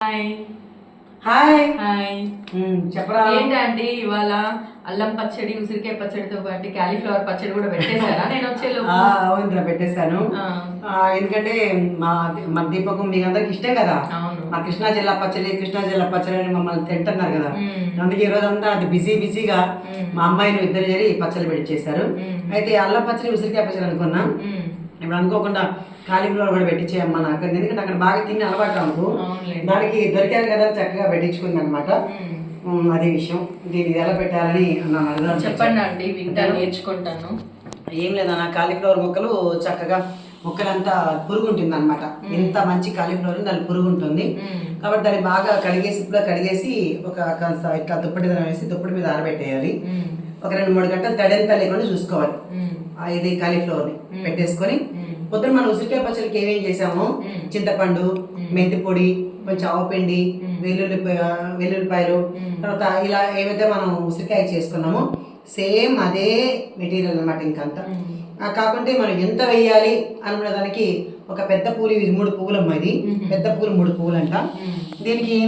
Hi hi hi చెప్పరా? ఏంటండి ఇవాళ అల్లం పచ్చడి ఉసిరికాయ పచ్చడితో పాటు క్యాలీఫ్లవర్ పచ్చడి కూడా పెట్టేశారా? నేను వచ్చేలోపు. ఆ, అవునురా పెట్టేశాను. ఎందుకంటే మా మన దీపకం మీకు అందరికి ఇష్టం కదా? మా కృష్ణా జిల్లా పచ్చడి కృష్ణా జిల్లా పచ్చడి అని మమ్మల్ని తింటున్నారు కదా? మ్మ్. అందుకే ఈ రోజు అంతా అది బిజీ బిజీగా మ్మ్. మా అమ్మాయిని ఇద్దరు చేరి పచ్చడి పెట్టించేశారు మ్మ్. అయితే అల్లం పచ్చడి ఉసిరికాయ పచ్చడి అనుకున్నాం. ఇప్పుడు అనుకోకుండా కాలీఫ్లవర్ కూడా పెట్టించేయమ్మా నాకు. ఎందుకంటే అక్కడ బాగా తిని అలవాటు నాకు. అవునులేండి. దానికి దొరికారు కదా చక్కగా పెట్టించుకుంది అనమాట. అదే విషయం. దీన్ని ఎలా పెట్టాలని నన్ను అడగడం చెప్పండి అండి వింటా నేర్చుకుంటాను. ఏం లేదన్న కాలీఫ్లవర్ మొక్కలు చక్కగా మొక్కలంతా పురుగు ఉంటుంది అనమాట ఎంత మంచి కాలీఫ్లవర్ దాని పురుగు ఉంటుంది. కాబట్టి దాన్ని బాగా కడిగేసి ఇప్పుడు కడిగేసి ఒక కాస్త ఇట్లా దుప్పటి మీద వేసి దుప్పటి మీద ఆరబెట్టేయాలి. ఒక రెండు మూడు గంటలు తడెంత లేకుండా చూసుకోవాలి ఇది కాలీఫ్లవర్ని పెట్టేసుకొని. పొద్దున మనం ఉసిరికాయ పచ్చడికి ఏమేం చేసాము. చింతపండు మెంతి పొడి కొంచెం ఆవపిండి వెల్లుల్లి వెల్లుల్లిపాయలు. తర్వాత ఇలా ఏవైతే మనం ఉసిరికాయ చేసుకున్నామో సేమ్ అదే మెటీరియల్ అన్నమాట ఇంకంతా కాకుంటే మనం ఎంత వెయ్యాలి అనుకునే దానికి ఒక పెద్ద పూలు ఇది మూడు పువ్వులమ్మ ఇది. పెద్ద పూలు మూడు పువ్వులు అంట మ్మ్. దీనికి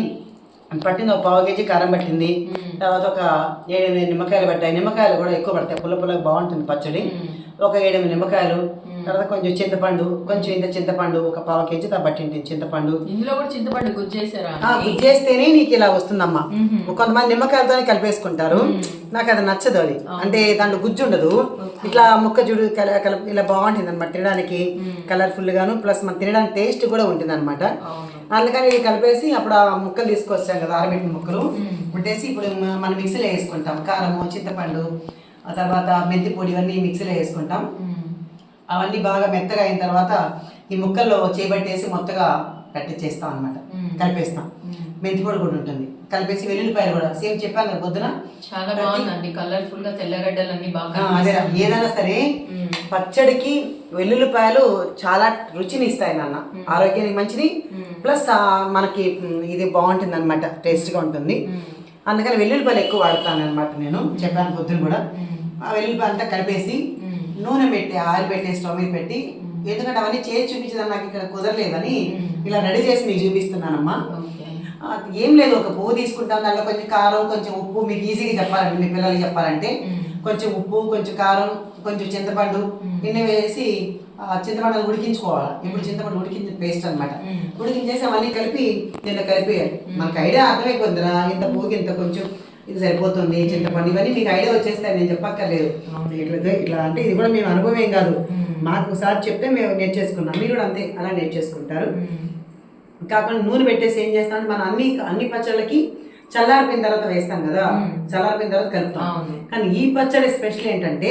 పట్టింది ఒక పావు కేజీ కారం పట్టింది. తర్వాత ఒక ఏడెనిమిది నిమ్మకాయలు పట్టాయి నిమ్మకాయలు కూడా ఎక్కువ పడతాయి. పుల్ల పుల్లగా బాగుంటుంది పచ్చడి. ఒక ఏడెనిమిది నిమ్మకాయలు. తర్వాత కొంచెం చింతపండు కొంచెం ఇంత చింతపండు ఒక పావు కేజీ తా పట్టింది చింతపండు. ఇందులో కూడా చింతపండు గుజ్జేసారా చేస్తేనే నీకు ఇలా వస్తుందమ్మా. మ్మ్. కొంతమంది నిమ్మకాయలతోనే కలిపేసుకుంటారు. నాకు అది నచ్చదు అది అంటే దాంట్లో గుజ్జు ఉండదు. ఇట్లా ముక్క కల ఇలా బాగుంటుంది అనమాట తినడానికి. కలర్ఫుల్ గాను ప్లస్ మన తినడానికి టేస్ట్ కూడా ఉంటుంది అనమాట అందుకని ఇది కలిపేసి అప్పుడు ఆ ముక్కలు తీసుకొచ్చాం కదా ఆరబెట్టిన ముక్కలు. పెట్టేసి ఇప్పుడు మనం మిక్సీలో వేసుకుంటాం. కారము చింతపండు ఆ తర్వాత మెంతి పొడి ఇవన్నీ మిక్సీలో వేసుకుంటాం. అవన్నీ బాగా మెత్తగా అయిన తర్వాత ఈ ముక్కల్లో చేపట్టేసి మొత్తగా పట్టించేస్తాం అనమాట. కలిపేస్తాం. మెంతి పొడి కూడా ఉంటుంది. కలిపేసి వెల్లుల్లిపాయలు కూడా సేమ్ చెప్పాను కదా పొద్దున. చాలా బాగుందండి. కలర్ఫుల్గా తెల్లగడ్డలన్నీ బాగా ఆ, అదే ఏదైనా సరే. పచ్చడికి వెల్లుల్లిపాయలు చాలా రుచిని ఇస్తాయి నాన్న ఆరోగ్యానికి మంచిది. ప్లస్ మనకి ఇది బాగుంటుంది అనమాట టేస్ట్గా ఉంటుంది. అందుకని వెల్లుల్లిపాయలు ఎక్కువ వాడతాను అనమాట నేను చెప్పాను పొద్దున కూడా. ఆ వెల్లుల్లిపాయ అంతా కలిపేసి. నూనె పెట్టి ఆయిల్ పెట్టి స్టవ్ మీద పెట్టి ఎందుకంటే అవన్నీ చేసి చూపించడం నాకు ఇక్కడ కుదరలేదని ఇలా రెడీ చేసి మీకు చూపిస్తున్నానమ్మా. ఏం లేదు ఒక పువ్వు తీసుకుంటాం దాంట్లో కొంచెం కారం కొంచెం ఉప్పు మీకు ఈజీగా చెప్పాలండి మీ పిల్లలకి చెప్పాలంటే. కొంచెం ఉప్పు కొంచెం కారం కొంచెం చింతపండు ఇన్ని వేసి ఆ, చింతపండు ఉడికించుకోవాలి. ఇప్పుడు చింతపండు ఉడికించి పేస్ట్ అనమాట. ఉడికించేసి అవన్నీ కలిపి దీంట్లో కలిపేయాలి. మనకు ఐడియా అర్థమైపోతుందిరా ఇంత పువ్వుకి ఇంత కొంచెం ఇది సరిపోతుంది చింతపండు ఇవన్నీ మీకు ఐడియా వచ్చేస్తాయి నేను చెప్పక్కర్లేదు. ఇట్లా ఇట్లా అంటే ఇది కూడా మేము అనుభవం ఏం కాదు. మాకు ఒకసారి చెప్తే మేము నేర్చేసుకున్నాం మీరు కూడా అంతే అలా నేర్చేసుకుంటారు. కాకుండా నూనె పెట్టేసి ఏం చేస్తామంటే మనం అన్ని అన్ని పచ్చళ్ళకి చల్లారిపోయిన తర్వాత వేస్తాం కదా. చల్లారిపోయిన తర్వాత కలుపుతాం. కానీ ఈ పచ్చడి స్పెషల్ ఏంటంటే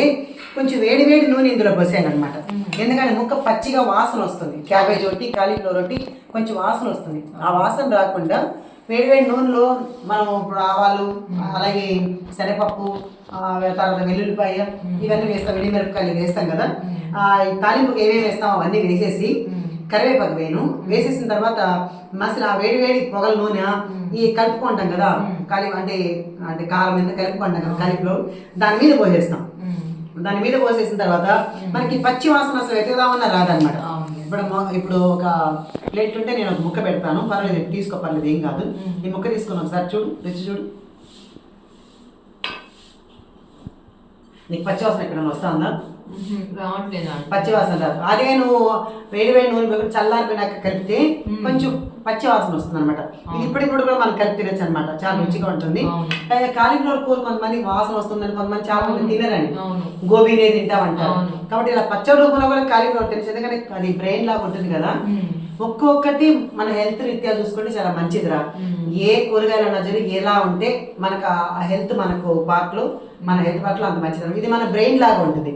కొంచెం వేడి వేడి నూనె ఇందులో పోసాను అనమాట ఎందుకంటే ముక్క పచ్చిగా వాసన వస్తుంది. క్యాబేజ్ ఒకటి కాలీఫ్లవర్ ఒకటి కొంచెం వాసన వస్తుంది. ఆ వాసన రాకుండా వేడి వేడి నూనెలో మనం ఇప్పుడు ఆవాలు అలాగే శనగపప్పు తర్వాత వెల్లుల్లిపాయ ఇవన్నీ వేస్తాం మిరపకాయలు వేస్తాం కదా. తాలింపుకి ఏమేమి వేస్తాం అవన్నీ వేసేసి కరివేపాకు వేను వేసేసిన తర్వాత మసాలా ఆ వేడి వేడి పొగల నూనె ఈ కలుపుకుంటాం కదా. కాలి అంటే అంటే కారం మీద కలుపుకుంటాం కదా కలిపిలో. దాని మీద పోసేస్తాం. దాని మీద పోసేసిన తర్వాత మనకి పచ్చి వాసన అసలు ఎట్టుదామన్నా రాదనమాట. ఇప్పుడు ఇప్పుడు ఒక ప్లేట్ ఉంటే నేను ఒక ముక్క పెడతాను. పర్వాలేదు తీసుకో పర్లేదు ఏం కాదు. ఈ ముక్క తీసుకుని ఒకసారి చూడు రుచి చూడు. నీకు పచ్చి వాసన ఎక్కడన్నా వస్తుందా? మ్మ్. రావట్లేదా పచ్చి వాసన రాదు. అదే నువ్వు వేడి వేడి నూనె పెట్టి చల్లారిపోయినాక కలిపితే కొంచెం పచ్చి వాసన వస్తుంది అనమాట ఇది ఇప్పుడిప్పుడు కూడా మనం కలిపి తినచ్చు అనమాట చాలా రుచిగా ఉంటుంది. కాలీఫ్లవర్ కూర కొంతమంది వాసన వస్తుందని కొంతమంది చాలా మంది తినరండి. గోబీనే తింటామంటారు. కాబట్టి ఇలా పచ్చడి రూపంలో కూడా కాలీఫ్లవర్ తెలుసు ఎందుకంటే అది బ్రెయిన్ లాగా ఉంటుంది కదా. ఒక్కొక్కటి మన హెల్త్ రీత్యా చూసుకుంటే చాలా మంచిదిరా. ఏ కూరగాయలు అన్నా సరే ఎలా ఉంటే మనకు ఆ హెల్త్ మనకు పార్ట్లో మన హెల్త్ పార్ట్లో అంత మంచిది ఇది మన బ్రెయిన్ లాగా ఉంటుంది.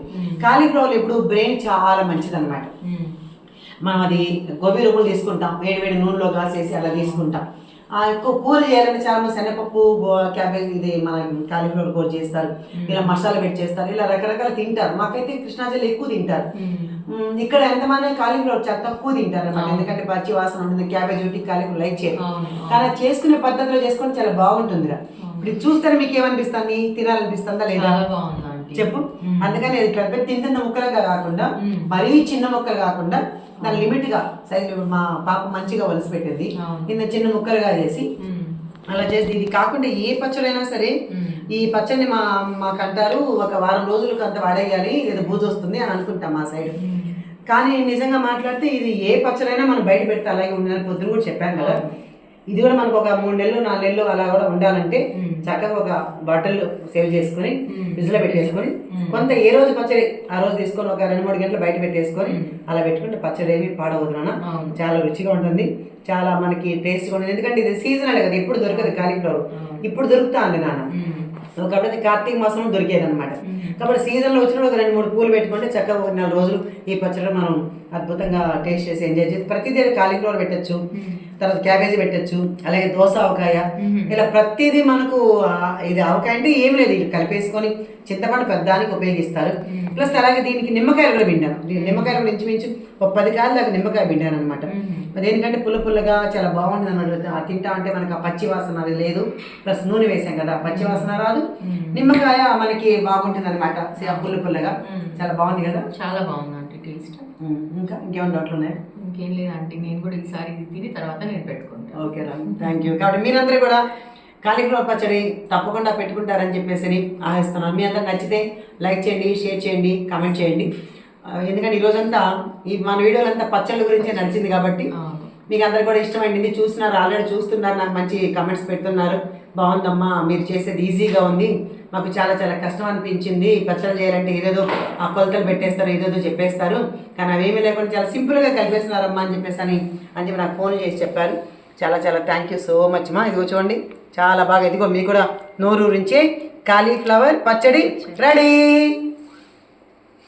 కాలీఫ్లవర్ ఇప్పుడు బ్రెయిన్ చాలా మంచిది అనమాట. మనం అది గోబీ రూపులు తీసుకుంటాం వేడి వేడి నూనెలో కాసేసి అలా తీసుకుంటాం. ఎక్కువ కూర చేయాలంటే చాలా మంది శనగపప్పు క్యాబేజ్ ఇది మన కాలీఫ్లవర్ కూర చేస్తారు. ఇలా మసాలా పెట్టి చేస్తారు. ఇలా రకరకాల తింటారు. మాకైతే కృష్ణా జిల్లా ఎక్కువ తింటారు. ఇక్కడ ఎంతమంది కాలీఫ్లవర్ చాలా తక్కువ తింటారు అన్నమాట. ఎందుకంటే పచ్చి వాసన ఉంటుంది క్యాబేజ్ ఒకటి కాలీఫ్లవర్ లైక్ చేయరు. కానీ అది చేసుకునే పద్ధతిలో చేసుకొని చాలా బాగుంటుందిరా ఇప్పుడు చూస్తేనే మీకు ఏమనిపిస్తుంది? తినాలనిపిస్తుందా లేదా? చెప్పు. అందుకని అది పెద్ద తింటున్న ముక్కలుగా కాకుండా. మరీ చిన్న ముక్కలు కాకుండా దాని లిమిట్గా సైజు మా పాప మంచిగా వలసి పెట్టింది. కింద చిన్న ముక్కలుగా చేసి. అలా చేసి ఇది కాకుండా ఏ పచ్చడైనా సరే. ఈ పచ్చడిని మా మాకు అంటారు ఒక వారం రోజులకు అంత వాడేయాలి ఏదో బూజు వస్తుంది అని అనుకుంటాం మా సైడ్. కానీ నిజంగా మాట్లాడితే ఇది ఏ పచ్చడైనా మనం బయట పెడితే అలాగే ఉందని పొద్దున కూడా చెప్పాను కదా ఇది కూడా మనకు ఒక మూడు నెలలు నాలుగు నెలలు అలా కూడా ఉండాలంటే. చక్కగా ఒక బాటిల్ సేవ్ చేసుకుని మ్మ్. ఫ్రిడ్జ్లో పెట్టేసుకొని. కొంత ఏ రోజు పచ్చడి ఆ రోజు తీసుకొని ఒక రెండు మూడు గంటలు బయట పెట్టేసుకొని. అలా పెట్టుకుంటే పచ్చడి ఏమి పాడవదు నాన్న. చాలా రుచిగా ఉంటుంది చాలా మనకి టేస్ట్ ఉంటుంది ఎందుకంటే ఇది సీజనల్ కదా ఎప్పుడు దొరకదు కాలీఫ్లవర్. ఇప్పుడు దొరుకుతా ఉంది నాన్న. కాబట్టి కార్తీక మాసంలో దొరికేది అనమాట. కాబట్టి సీజన్లో వచ్చినప్పుడు ఒక రెండు మూడు పూలు పెట్టుకుంటే చక్కగా ఒక నెల రోజులు ఈ పచ్చడి మనం అద్భుతంగా టేస్ట్ చేసి ఎంజాయ్ చేసి ప్రతిదీ కాలీఫ్లవర్ పెట్టచ్చు. తర్వాత క్యాబేజీ పెట్టచ్చు అలాగే దోస ఆవకాయ. ఇలా ప్రతిదీ మనకు ఇది ఆవకాయ అంటే ఏం లేదు. ఇది కలిపేసుకొని చింతపండు పెద్దానికి ఉపయోగిస్తారు. ప్లస్ అలాగే దీనికి నిమ్మకాయలు కూడా పిండాను. నిమ్మకాయలు కూడా ఇంచుమించు ఒక పది కాయలు దాకా నిమ్మకాయ పిండాను అనమాట మ్మ్. అదేంటంటే పుల్ల పుల్లగా చాలా బాగుంటుంది అన్నమాట ఆ తింటా అంటే మనకి ఆ పచ్చి వాసన అది లేదు. ప్లస్ నూనె వేసాం కదా పచ్చి వాసన రాదు. మ్మ్. నిమ్మకాయ మనకి బాగుంటుంది అనమాట పుల్ల పుల్లగా. చాలా బాగుంది కదా? చాలా బాగుంది అంటే టేస్ట్ ఇంకా ఇంకేమైనా డౌట్లు ఉన్నాయా? ఇంకేం లేదంటే నేను కూడా ఈసారి ఇది తిని తర్వాత నేను పెట్టుకుంటాను. ఓకే రా. థ్యాంక్ యూ కాబట్టి మీరందరూ కూడా కాలీఫ్లవర్ పచ్చడి తప్పకుండా పెట్టుకుంటారని చెప్పేసి ఆశిస్తున్నాను. మీ అందరు నచ్చితే లైక్ చేయండి షేర్ చేయండి కామెంట్ చేయండి. ఎందుకంటే ఈ రోజంతా ఈ మన వీడియోలంతా పచ్చళ్ళ గురించే నడిచింది కాబట్టి. మీకు అందరు కూడా ఇష్టమైంది. చూస్తున్నారు ఆల్రెడీ చూస్తున్నారు నాకు మంచి కామెంట్స్ పెడుతున్నారు. బాగుందమ్మా మీరు చేసేది ఈజీగా ఉంది. మాకు చాలా చాలా కష్టం అనిపించింది. పచ్చడి చేయాలంటే ఏదేదో ఆ కొలతలు పెట్టేస్తారు ఏదేదో చెప్పేస్తారు. కానీ అవేమీ లేకుండా చాలా సింపుల్గా కలిపేస్తున్నారమ్మా అని చెప్పేసి అని అని చెప్పి నాకు ఫోన్ చేసి చెప్పారు. చాలా చాలా థ్యాంక్ యూ సో మచ్ మా. ఇదిగో చూడండి చాలా బాగా. ఇదిగో మీకు కూడా నోరు నుంచే కాలీఫ్లవర్ పచ్చడి రెడీ.